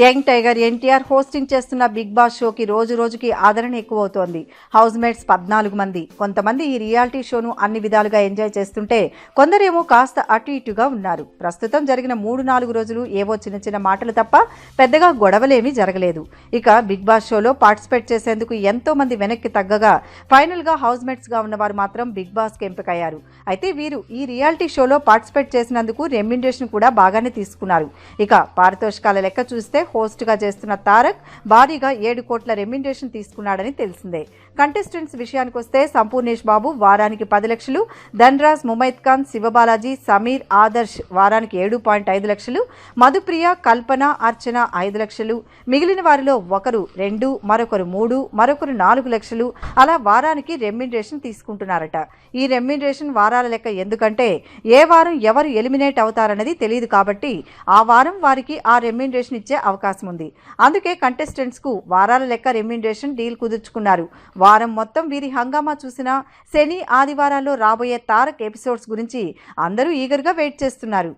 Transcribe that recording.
Young tiger NTR hosting చేస్తున్న big boss షోకి రోజు రోజుకి ఆదరణ ఎక్కువవుతోంది. హౌస్ మేట్స్ పద్నాలుగు మంది. కొంతమంది ఈ రియాలిటీ షోను అన్ని విధాలుగా ఎంజాయ్ చేస్తుంటే కొందరేమో కాస్త అటు ఇటుగా ఉన్నారు. ప్రస్తుతం జరిగిన మూడు నాలుగు రోజులు ఏవో చిన్న చిన్న మాటలు తప్ప పెద్దగా గొడవలేమీ జరగలేదు. ఇక బిగ్ బాస్ షోలో పార్టిసిపేట్ చేసేందుకు ఎంతో మంది వెనక్కి తగ్గగా ఫైనల్గా హౌస్ మేట్స్గా ఉన్నవారు మాత్రం బిగ్ బాస్కి ఎంపికయ్యారు. అయితే వీరు ఈ రియాలిటీ షోలో పార్టిసిపేట్ చేసినందుకు రెమ్యుండేషన్ కూడా బాగానే తీసుకున్నారు. ఇక పారితోషికాల లెక్క చూస్తే హోస్ట్గా చేస్తున్న తారక్ భారీగా ఏడు కోట్ల రెమ్యునరేషన్ తీసుకున్నాడని తెలిసిందే. కంటెస్టెంట్స్ విషయానికి వస్తే సంపూర్ణేష్ బాబు వారానికి పది లక్షలు ధన్రాజ్ ముమైత్ ఖాన్ శివబాలాజీ సమీర్ ఆదర్శ్ వారానికి ఏడు పాయింట్ ఐదు లక్షలు మధుప్రియ కల్పన అర్చన ఐదు లక్షలు మిగిలిన వారిలో ఒకరు రెండు మరొకరు మూడు మరొకరు నాలుగు లక్షలు అలా వారానికి రెమ్యునరేషన్ తీసుకుంటున్నారట. ఈ రెమ్యునరేషన్ వారాల లెక్క ఎందుకంటే ఏ వారం ఎవరు ఎలిమినేట్ అవుతారన్నది తెలియదు కాబట్టి ఆ వారం వారికి ఆ రెమ్యునరేషన్ ఇచ్చే అవకాశం అవకాశం ఉంది అందుకే కంటెస్టెంట్స్కు వారాల లెక్క రెమ్యునరేషన్ డీల్ కుదుర్చుకున్నారు. వారం మొత్తం వీరి హంగామా చూసిన శని ఆదివారాల్లో రాబోయే తారక్ ఎపిసోడ్స్ గురించి అందరూ ఈగర్గా వెయిట్ చేస్తున్నారు.